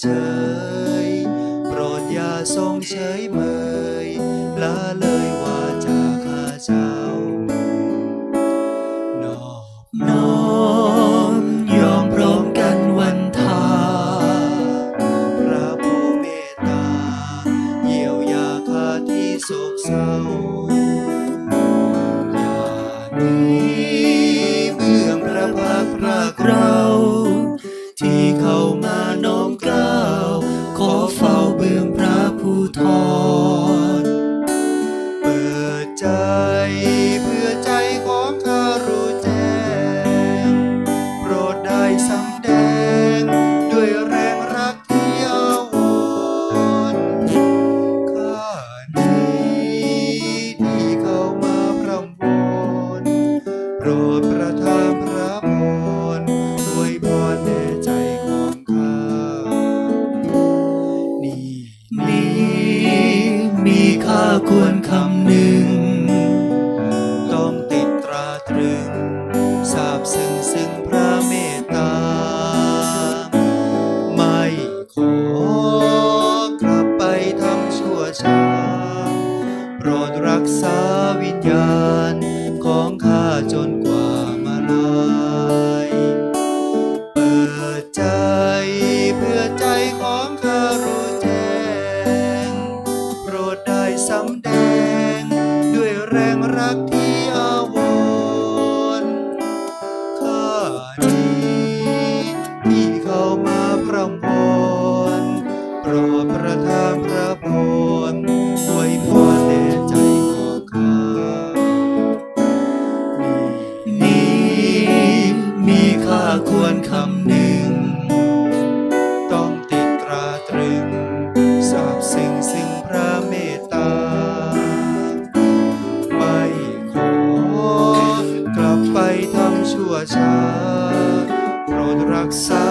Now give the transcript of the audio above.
เฉย โปรดอย่าทรงเฉยเมยละเลยว่าจาข้าเจ้านอบน้อมยอมพร้อมกันวันทา พระผู้เมตตา เยียวยาข้าที่โศกเศร้า ค่าควรคำหนึ่ง ต้องติดตราตรึงทราบซึ้งซึ่งพระเมตตา ไม่ขอกลับไปทำชั่วช้า โปรดรักษาวิญญาณของข้าจนก ควรคำหนึ่ง ต้องติดตราตรึงสาบซึ่งซึ่งพระเมตตา ไม่ขอกลับไปทำชั่วช้าโปรดรักษา